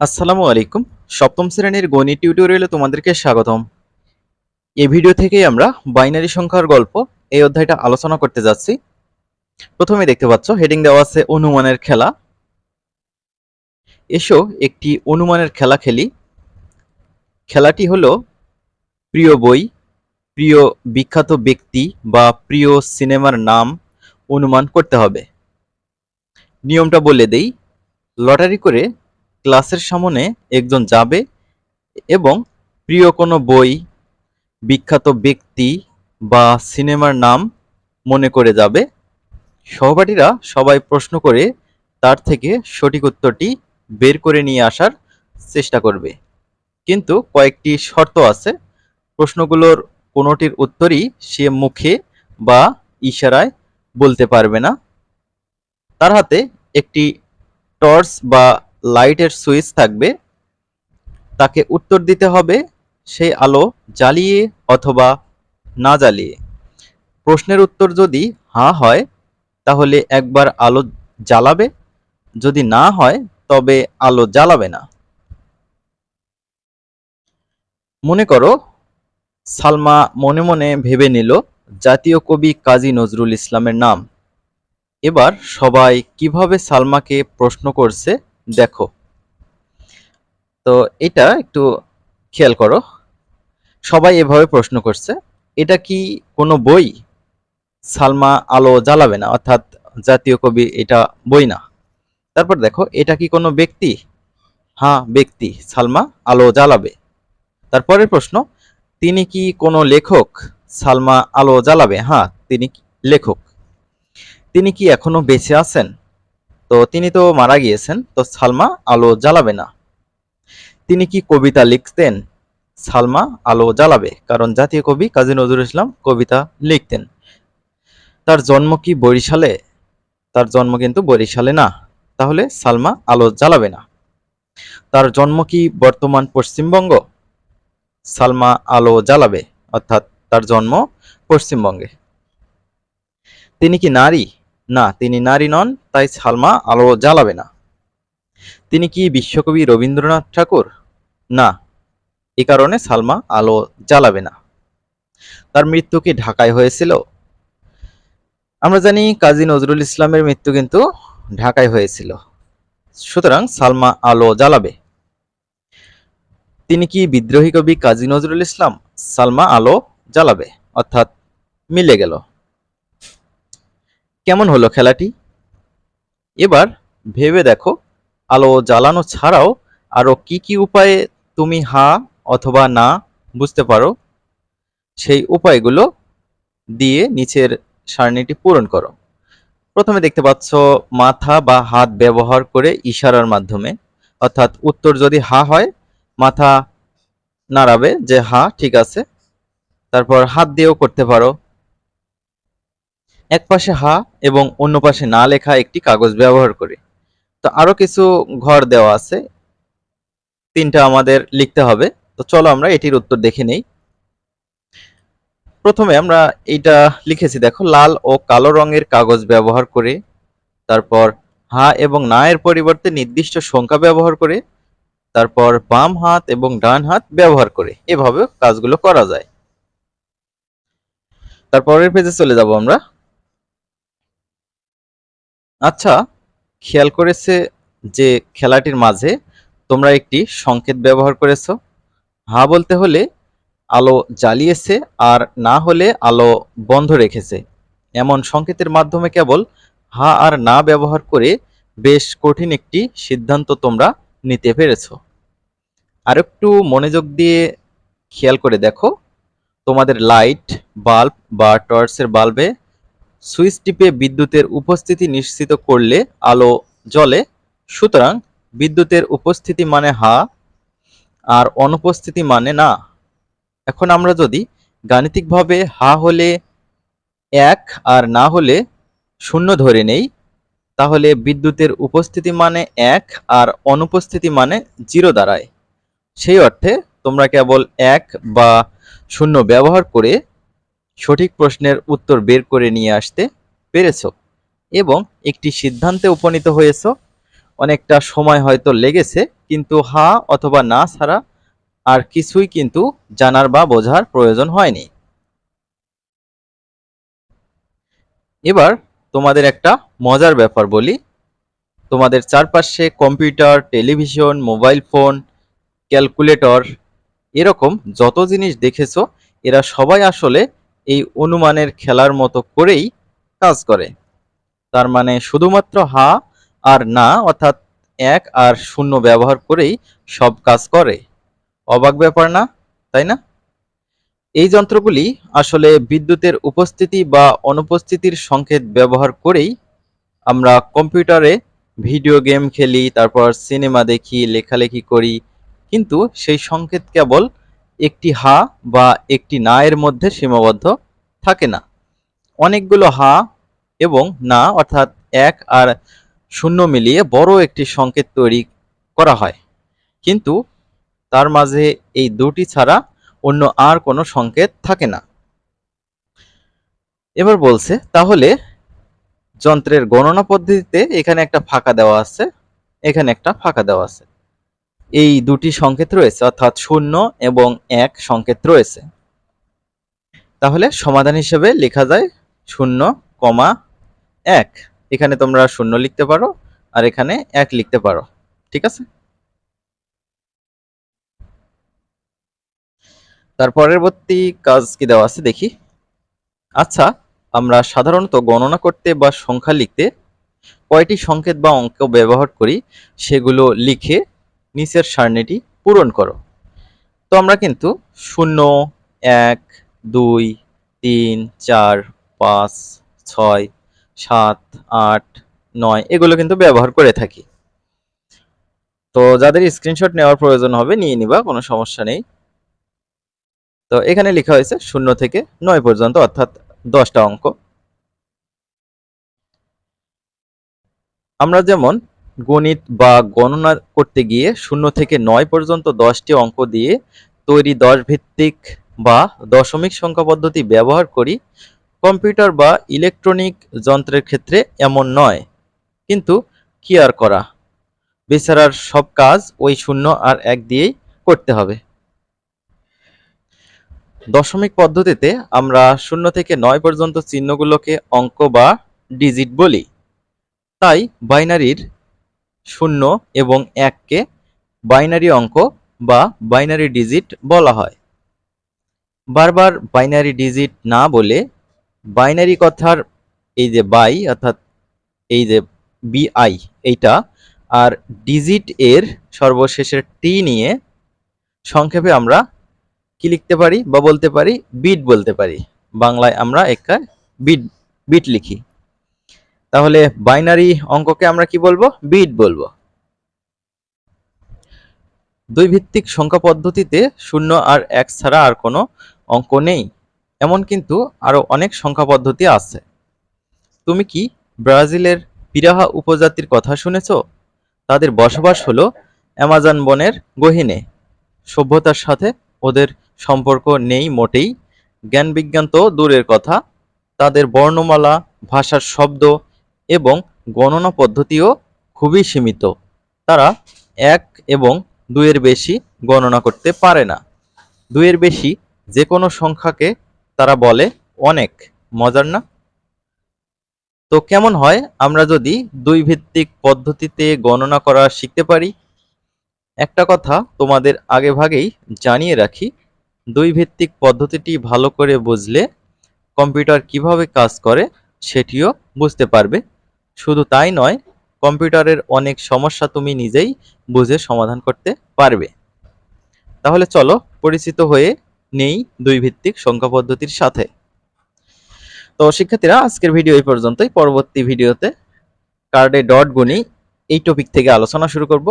আসসালামু আলাইকুম। সপ্তম শ্রেণির গণিত টিউটোরিয়ালে তোমাদেরকে স্বাগতম। এই ভিডিও থেকেই আমরা বাইনারি সংখ্যার গল্প এই অধ্যায়টা আলোচনা করতে যাচ্ছি। প্রথমে দেখতে পাচ্ছ, হেডিং দেওয়া আছে অনুমানের খেলা। এসো একটি অনুমানের খেলা খেলি। খেলাটি হলো প্রিয় বই, প্রিয় বিখ্যাত ব্যক্তি বা প্রিয় সিনেমার নাম অনুমান করতে হবে। নিয়মটা বলে দেই, লটারি করে ক্লাসের সামনে একজন যাবে এবং প্রিয় কোনো বই, বিখ্যাত ব্যক্তি বা সিনেমার নাম মনে করে যাবে। সহপাঠীরা সবাই প্রশ্ন করে তার থেকে সঠিক উত্তরটি বের করে নিয়ে আসার চেষ্টা করবে। কিন্তু কয়েকটি শর্ত আছে। প্রশ্নগুলোর কোনোটির উত্তরই সে মুখে বা ইশারায় বলতে পারবে না। তার হাতে একটি টর্চ বা লাইটের সুইচ থাকবে, তাকে উত্তর দিতে হবে সেই আলো জ্বালিয়ে অথবা না জ্বালিয়ে। প্রশ্নের উত্তর যদি হ্যাঁ হয়, তাহলে একবার আলো জ্বালাবে। যদি না হয়, তবে আলো জ্বালাবে না। মনে করো, সালমা মনে মনে ভেবে নিল, জাতীয় কবি কাজী নজরুল ইসলামের নাম। এবার সবাই কীভাবে সালমাকে প্রশ্ন করছে দেখো। তো এটা একটু খেয়াল করো। সবাই এভাবে প্রশ্ন করছে, এটা কি কোনো বই? সালমা আলো জ্বালাবে না, অর্থাৎ জাতীয় কবি এটা বই না। তারপর দেখো, এটা কি কোনো ব্যক্তি? হ্যাঁ ব্যক্তি, সালমা আলো জ্বালাবে। তারপরের প্রশ্ন, তিনি কি কোনো লেখক? সালমা আলো জ্বালাবে হ্যাঁ তিনি লেখক। তিনি কি এখনও বেঁচে আছেন? তো তিনি তো মারা গিয়েছেন, তো সালমা আলো জ্বালাবে না। তিনি কি কবিতা লিখতেন? সালমা আলো জ্বালাবে, কারণ জাতীয় কবি কাজী নজরুল ইসলাম কবিতা লিখতেন। তার জন্ম কি বরিশালে? তার জন্ম কিন্তু বরিশালে না। তাহলে সালমা আলো জ্বালাবে না। তার জন্ম কি বর্তমান পশ্চিমবঙ্গ? সালমা আলো জ্বালাবে, অর্থাৎ তার জন্ম পশ্চিমবঙ্গে। তিনি কি নারী? না, তিনি নারী নন, তাই সালমা আলো জ্বালাবে না। তিনি কি বিশ্বকবি রবীন্দ্রনাথ ঠাকুর? না, এ কারণে সালমা আলো জ্বালাবে না। তার মৃত্যু কি ঢাকায় হয়েছিল? আমরা জানি কাজী নজরুল ইসলামের মৃত্যু কিন্তু ঢাকায় হয়েছিল। সুতরাং সালমা আলো জ্বালাবে। তিনি কি বিদ্রোহী কবি কাজী নজরুল ইসলাম? সালমা আলো জ্বালাবে, অর্থাৎ মিলে গেল। কেমন হলো খেলাটি? এবার ভেবে দেখো, আলো জ্বালানো ছাড়াও আরও কি কি উপায়ে তুমি হা অথবা না বুঝতে পারো? সেই উপায়গুলো দিয়ে নিচের সারণীটি পূরণ করো। প্রথমে দেখতে পাচ্ছ মাথা বা হাত ব্যবহার করে ইশারার মাধ্যমে। অর্থাৎ উত্তর যদি হা হয়, মাথা নাড়াবে যে হা, ঠিক আছে। তারপর হাত দিয়েও করতে পারো। এক পাশে হা এবং অন্য পাশে না লেখা একটি কাগজ ব্যবহার করে। তো আরও কিছু ঘর দেওয়া আছে। তিনটা আমাদের লিখতে হবে। তো চলো আমরা এটির উত্তর দেখে নেই। প্রথমে আমরা এইটা লিখেছি, দেখো, লাল ও কালো রঙের কাগজ ব্যবহার করে, তারপর হা এবং না এর পরিবর্তে নির্দিষ্ট সংখ্যা ব্যবহার করে, তারপর বাম হাত এবং ডান হাত ব্যবহার করে। এভাবে কাজগুলো করা যায়। তারপরের পেজে চলে যাব আমরা। আচ্ছা খেয়াল করেছে যে খেলাটির মাঝে তোমরা একটি সংকেত ব্যবহার করেছ? হা বলতে হলে আলো জ্বালিয়েছে আর না হলে আলো বন্ধ রেখেছে। এমন সংকেতের মাধ্যমে কেবল হা আর না ব্যবহার করে বেশ কঠিন একটি সিদ্ধান্ত তোমরা নিতে পেরেছ। আর একটু মনোযোগ দিয়ে খেয়াল করে দেখো। তোমাদের লাইট, বাল্ব বা টর্চের বাল্বে সুইচ টিপে বিদ্যুতের উপস্থিতি নিশ্চিত করলে আলো জ্বলে। সুতরাং বিদ্যুতের উপস্থিতি মানে হা, আর অনুপস্থিতি মানে না। এখন আমরা যদি গাণিতিকভাবে হা হলে এক আর না হলে শূন্য ধরে নেই, তাহলে বিদ্যুতের উপস্থিতি মানে এক আর অনুপস্থিতি মানে জিরো দাঁড়ায়। সেই অর্থে তোমরা কেবল এক বা শূন্য ব্যবহার করে সঠিক প্রশ্নের উত্তর বের করে নিয়ে আসতে পেরেছ এবং একটি সিদ্ধান্তে উপনীত হয়েছ। অনেকটা সময় হয়তো লেগেছে, কিন্তু হা অথবা না ছাড়া আর কিছুই কিন্তু জানার বা বোঝার প্রয়োজন হয়নি। এবার তোমাদের একটা মজার ব্যাপার বলি। তোমাদের চারপাশে computer, television, mobile phone, calculator, এরকম যত জিনিস দেখেছ, এরা সবাই আসলে এই অনুমানের খেলার মতো করেই কাজ করে। তার মানে শুধুমাত্র হা আর না, অর্থাৎ এক আর শূন্য ব্যবহার করেই সব কাজ করে। অবাক ব্যাপার না, তাই না? এই যন্ত্রগুলি আসলে বিদ্যুতের উপস্থিতি বা অনুপস্থিতির সংকেত ব্যবহার করেই আমরা কম্পিউটারে ভিডিও গেম খেলি, তারপর সিনেমা দেখি, লেখালেখি করি, কিন্তু সেই সংকেত কেবল একটি হা বা একটি না এর মধ্যে সীমাবদ্ধ থাকে না। অনেকগুলো হা এবং না অর্থাৎ এক আর শূন্য মিলিয়ে বড় একটি সংকেত তৈরি করা হয়। কিন্তু তার মাঝে এই দুটি ছাড়া অন্য আর কোনো সংকেত থাকে না। এবার বলছে, তাহলে যন্ত্রের গণনা পদ্ধতিতে এখানে একটা ফাঁকা দেওয়া আছে, এখানে একটা ফাঁকা দেওয়া আছে। এই দুটি সংকেত রয়েছে, অর্থাৎ শূন্য এবং এক সংকেত রয়েছে। তাহলে সমাধান হিসেবে লেখা যায় শূন্য কমা এক। এখানে তোমরা শূন্য লিখতে পারো আর এখানে এক লিখতে পারো, ঠিক আছে? তার পরবর্তী কাজ কি দেওয়া আছে দেখি। আচ্ছা আমরা সাধারণত গণনা করতে বা সংখ্যা লিখতে কয়টি সংকেত বা অঙ্ক ব্যবহার করি সেগুলো লিখে নিচের সারণীটি পূরণ করো। তো আমরা কিন্তু শূন্য, এক, দুই, তিন, চার, পাঁচ, ছয়, সাত, আট, নয়, এগুলো কিন্তু ব্যবহার করে থাকি। তো যাদের স্ক্রিনশট নেওয়ার প্রয়োজন হবে, নিয়ে নিবা, কোনো সমস্যা নেই। তো এখানে লেখা হয়েছে শূন্য থেকে নয় পর্যন্ত, অর্থাৎ দশটা অঙ্ক। আমরা যেমন গণিত বা গণনা করতে গিয়ে শূন্য থেকে নয় পর্যন্ত দশটি অঙ্ক দিয়ে তৈরি দশ ভিত্তিক বা দশমিক সংখ্যা পদ্ধতি ব্যবহার করি। কম্পিউটার বা ইলেকট্রনিক যন্ত্রের ক্ষেত্রে এমন নয়, কিন্তু কি আর করা? বেচারার সব কাজ ওই শূন্য আর এক দিয়েই করতে হবে। দশমিক পদ্ধতিতে আমরা শূন্য থেকে নয় পর্যন্ত চিহ্নগুলোকে অঙ্ক বা ডিজিট বলি। তাই বাইনারির শূন্য এবং এককে বাইনারি অঙ্ক বা বাইনারি ডিজিট বলা হয়। বারবার বাইনারি ডিজিট না বলে বাইনারি কথার এই যে বাই অর্থাৎ এই যে বিআই এইটা আর ডিজিট এর সর্বশেষের টি নিয়ে সংক্ষেপে আমরা কি লিখতে পারি বা বলতে পারি? বিট বলতে পারি। বাংলায় আমরা একটা বিট বিট লিখি। তাহলে বাইনারি অঙ্ককে আমরা কি বলব? বিট বলব। দুই ভিত্তিক সংখ্যা পদ্ধতিতে শূন্য আর এক ছাড়া আর কোনো অঙ্ক নেই। এমন কিন্তু আরও অনেক সংখ্যা পদ্ধতি আছে। তুমি কি ব্রাজিলের পিরাহা উপজাতির কথা শুনেছ? তাদের বসবাস হলো অ্যামাজন বনের গহিনে। সভ্যতার সাথে ওদের সম্পর্ক নেই মোটেই। জ্ঞান বিজ্ঞান তো দূরের কথা। তাদের বর্ণমালা, ভাষার শব্দ এবং গণনা পদ্ধতিও খুবই সীমিত। তারা এক এবং দুইয়ের বেশি গণনা করতে পারে না। দুইয়ের বেশি যে কোনো সংখ্যাকে তারা বলে অনেক। মজার না? তো কেমন হয় আমরা যদি দুই ভিত্তিক পদ্ধতিতে গণনা করা শিখতে পারি? একটা কথা তোমাদের আগে ভাগেই জানিয়ে রাখি দুই ভিত্তিক পদ্ধতিটি ভালো করে বুঝলে কম্পিউটার কীভাবে কাজ করে সেটিও বুঝতে পারবে। শুধু তাই নয়, কম্পিউটারের অনেক সমস্যা তুমি নিজেই বুঝে সমাধান করতে পারবে। তাহলে চলো, পরিচিত হয়ে নেই দুই ভিত্তিক সংখ্যা পদ্ধতির সাথে। তো শিক্ষার্থীরা, আজকের ভিডিও এই পর্যন্তই। পরবর্তী ভিডিওতে কার্ডে ডট গুনি এই টপিক থেকে আলোচনা শুরু করব।